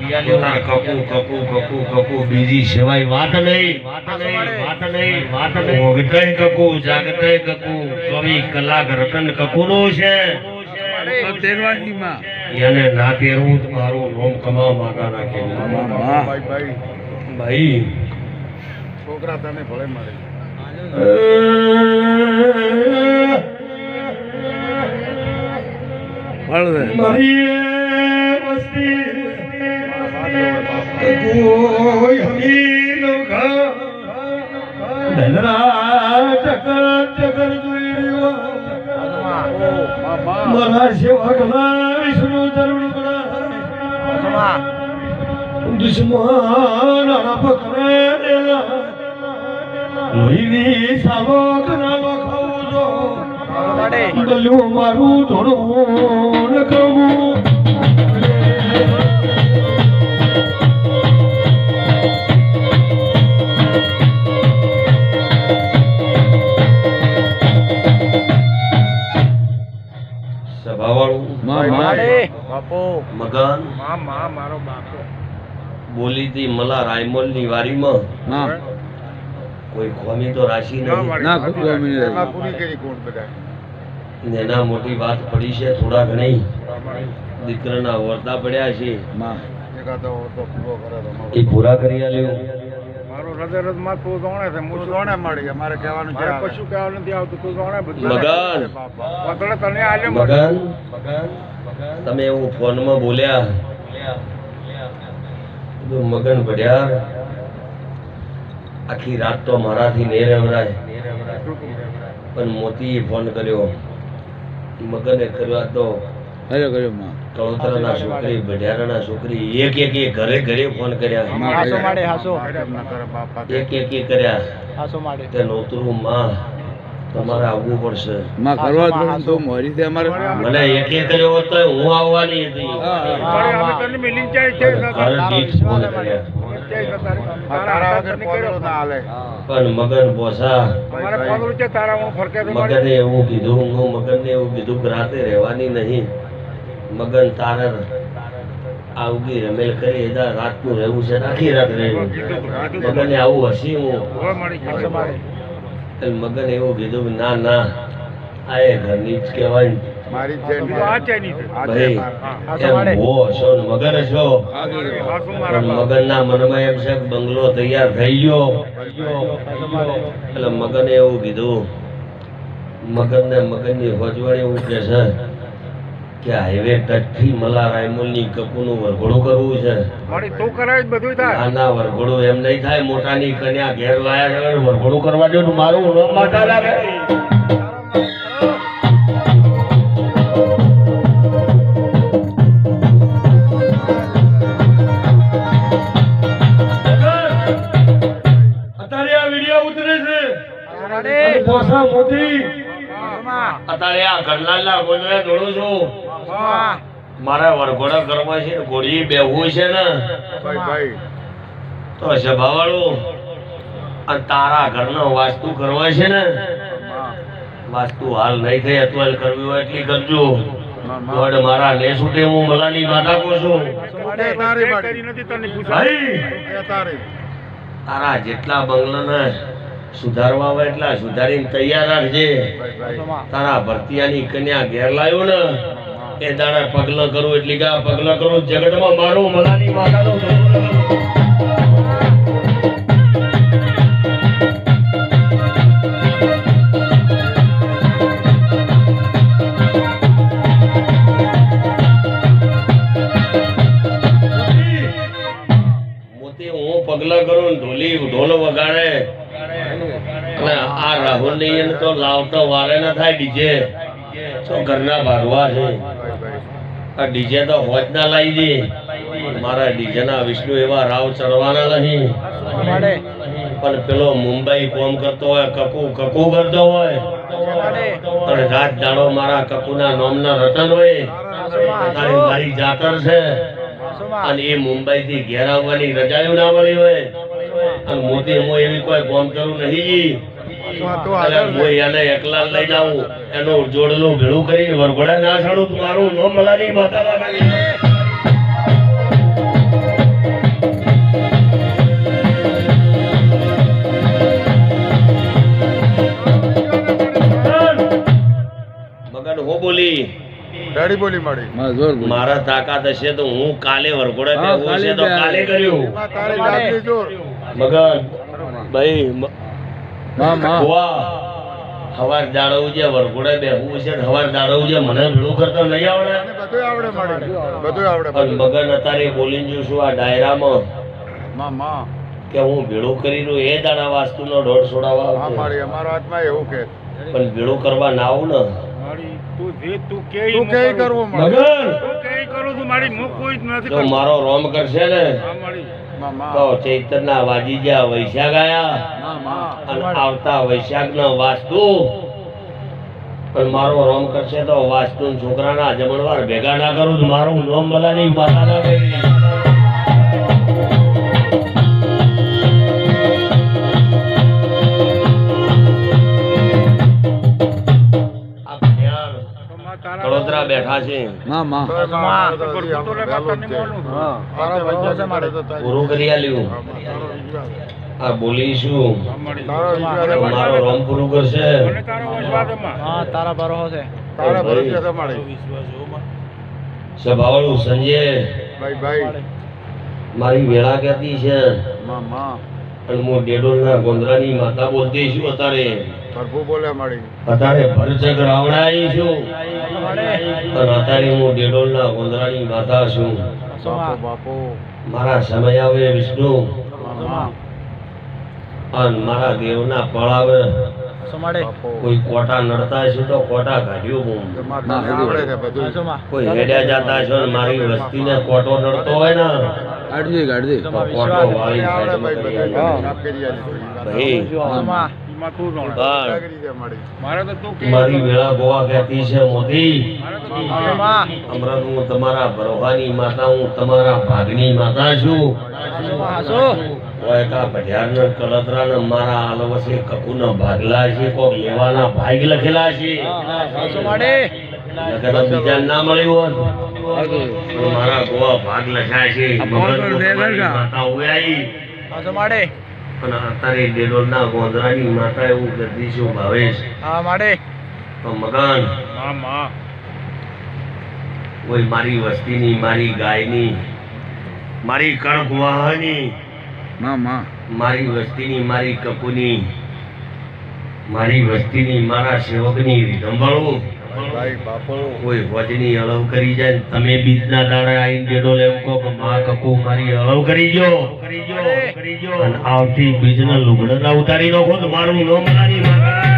બીજો કકુ કકુ કકુ કકુ. સિવાય વાત નહીં. વાત નહીં નહીં. કકુ જાગતય કકુ. ચોવીસ કલાક રતન કકુનો છે. એને ના તેરવું તો મારું નોમ કમા માગા નાખે. ભાઈ ભાઈ. ભાઈ છોકરા તને ભલે મારે. મારી વસ્તી. દુશ્મન દેલા. લોહીની સાવક ના લખાવું જો મારું ધોળું નકમું મગન. માં, માં, મારો બાપો. બોલી હતી મલા રાયમોલની. વારીમાં કોઈ ખોમી તો રાશી ના નહીં. ના, ખોમી એમાં પૂરી કરી કોણ બધા નેના મોટી વાત પડી છે થોડા ઘણી. દીકરાના વર્તા પડ્યા છે. એકાદો તો પૂરો કરે તો અમારો. એ પૂરા કરી આલ્યો. મારો હૃદય રથમાં તું જાણે છે હું જોણે માડી અમારે કહેવાનું છે કશું કહેવાનું નથી આવતું તું જાણે બધું મગન. તને મગન. તમે એવું ફોનમાં બોલ્યા. મગન ભડ્યા આખી રાત તો મારાથી નહીં રહેવરાય પણ મોતીએ ફોન કર્યો. મગને કર્યો તો કર્યો કર્યો માં. કળોતરાના છોકરી એક એક એક ઘરે ઘરે ફોન કર્યા. હાસો માડે, હાસો. એમ ના કરે બાપા એક એક એક કર્યા. હાસો માડે. કે નોતરું માં તમારે આવવું પડશે. માં કરવા જ તો મોરી તે અમારે મને એક એક કર્યો હોત તો હું આવવાની હતી. હા, અમે તને મિલિંગ ચાય છે? ને તારે દીઠ ફોન કર્યા. ચાય છે તારે. આ તારા તારા હાથે વગર તને પોદળો કર્યો. ના હાલે. પણ મગન મારી. મગને એવું કીધું હું મગનને એવું કીધું રાતે રહેવાની નહીં. મગન તારર આવગી રમેલ કરી એદા રાતનું રહેવું છે ને આખી રાત રહેવું મગને આવું હસી હું. મગન એવું કીધું ના ના આ એ ઘરની જ કહેવાય ને. ને ને મગન. મગનના મનમાં એમ છે કે બંગલો તૈયાર થઈ ગયો. એટલે મગને એવું કીધું મગન મગનને મગનની હોજવણી ઉઠે છે. કે હાઈવે ટચથી મલા રાયમુલની કપૂનું વરઘોડું કરવું છે. મારી તું કરાય જ બધું થાય નાના વરઘોડું એમ નહીં થાય મોટાની કન્યા ઘેર લાયા છે વરઘોડું કરવા દો મારું નામ માતા લાગે. અત્યારે આ ઘરલાલ ઉતરે છે. અને પોસા મોતી અત્યારે આ ઘરલાલના ગોદરે દોડું છું. મારે વરઘોડા કરવા છે ને ઘોડી બેહવું છે ને તો સભાવાળું અને તારા ઘરનો વાસ્તુ કરવા છે ને વાસ્તુ હાલ નહીં થઈ અત્યારે કરવી હોય એટલી કરજો. દોડ મારા ને છૂટે હું મલાની માતા કહું છું. તારી તે બાડી. કરી નથી તને પૂછ્યું. ભાઈ! તારા. જેટલા બંગલાને સુધારવા હોય એટલા સુધારીને તૈયાર રાખજે. તારા ભરતિયાની કન્યા ઘેર લાવ્યો ને એ દાડા પગલા કરું એટલે કા પગલા કરું, જગતમાં મારું મલાની માતાનું પગલા કરું ઢોલી ઢોલ વગાડે. અને આ રાહુલની તો લાવતો વારે ના થાય ડીજે. ઘરના ભાગવા છે. આ ડીજે તો હોજ ના લાવી દે. મારા ડીજે ના વિષ્ણુ એવા રાવ ચડવાના નહીં. પણ પેલો મુંબઈ કોમ કરતો હોય કકુ કકુ કરતો હોય. અને રાત દાડો મારા કકુના નોમના રતન હોય. તારી મારી જાતર છે. અને એ મુંબઈ થી ઘેર આવવાની રજાઓ ના મળી હોય. અને મોદી હું એવી કોઈ કોમ કરું નહીં. હું એને એકલા લઈ જાઉં. એનું જોડલું ભેળું કરીને વરઘોડા ના છાડું મારું નોમ મલાની માતા મગન હું બોલી? ડાડી બોલી મળી મારા જોર બોલ. મારા તાકાત હશે તો હું કાલે વરઘોડા કાલે તો કાલે કર્યું. મગન ભાઈ માં હવાર દાડવું છે વરઘોડે બેહવું છે ને હવાર દાડવું છે મને ભેળું કરતો નહીં આવડે. બધું આવડે મળી બધું આવડે પણ મગન અત્યારે બોલીને જો છું આ ડાયરામાં કે હું ભેળું કરી રહ્યો એ દાડા વાસ્તુનો દોઢ છોડાવવા હા આવતો. મારી અમારા હાથમાં એવું કે. પણ ભેળું કરવા ના આવું ને? તું તું કે ઈ તું હું કે કરું. કરવું મળી મગન તું કે ઈ કરું છું મારી રોમ કરશે ને? હા, તો ચૈત્ર ચૈતરના વાજી જ્યાં વૈશાખ આયા અને આવતા વૈશાખના વાસ્તુ. પણ મારો રોમ કરશે તો વાસ્તુ ને છોકરાના જમણવાર ભેગા ના કરું મારું નોમ બલાની માતા ના મળે બેઠા છે. પૂરું કરી આલ્યું. આ બોલીશું મારી. રોમ પૂરું કરશે. તારો. છે સભાવાળું સંજય. ભાઈ ભાઈ. મારી વેળા ક્યાંથી છે? માં માં. અને હું ડેડોલના ગોંદરાની માતા બોલતી છું અત્યારે. પ્રભુ બોલે મળી અત્યારે ભરચક રાવણાઈ છું. પણ અત્યારે હું ડેડોલના ગોંદરાની માતા છું. બાપુ બાપુ. મારા સમય આવે વિષ્ણુ. અને મારા દેવના પળ આવે. કોઈ કોટા નડતા છે તો કોટા કાઢ્યો હું કોઈ હેડ્યા જાતા છો ને મારી વસ્તીને કોટો નડતો હોય ને. કાઢજે કાઢજે. કોટો વાળી તને પણ જાગરી છે મારે તો તું મારી વેળા ગોવા કહેતી છે મોદી. મારે તો તું કે. હમણાં હું તમારા ભરોહાની માતા હું તમારા ભાગની માતા છું. કોયકા ભજારના કલતરાના મારા આલવસે કકુના ભાગલા છે કોક લેવાના ભાગ લખેલા છે. બીજા ના મળ્યું હોત. મારા ગોવા ભાગ લખ્યા છે. માતા અને અત્યારે ડેડોલના ગોંદરાની માતા એવું કરતી છું ભાવેશ તો મગન હા માં. કોઈ મારી વસ્તીની મારી ગાયની મારી કણક વાહની માં. માં મારી વસ્તીની મારી કપુની મારી વસ્તીની મારા સેવકની રીધંભાળું કોઈ વજની અળવ કરી જાય તમે બીજના દાડા આવીને ડેડો એમ કહો કે માં કકુ મારી અળવ કરી જો અને આવતી બીજના લુગડા ઉતારી નાખો તો મારું નો મારી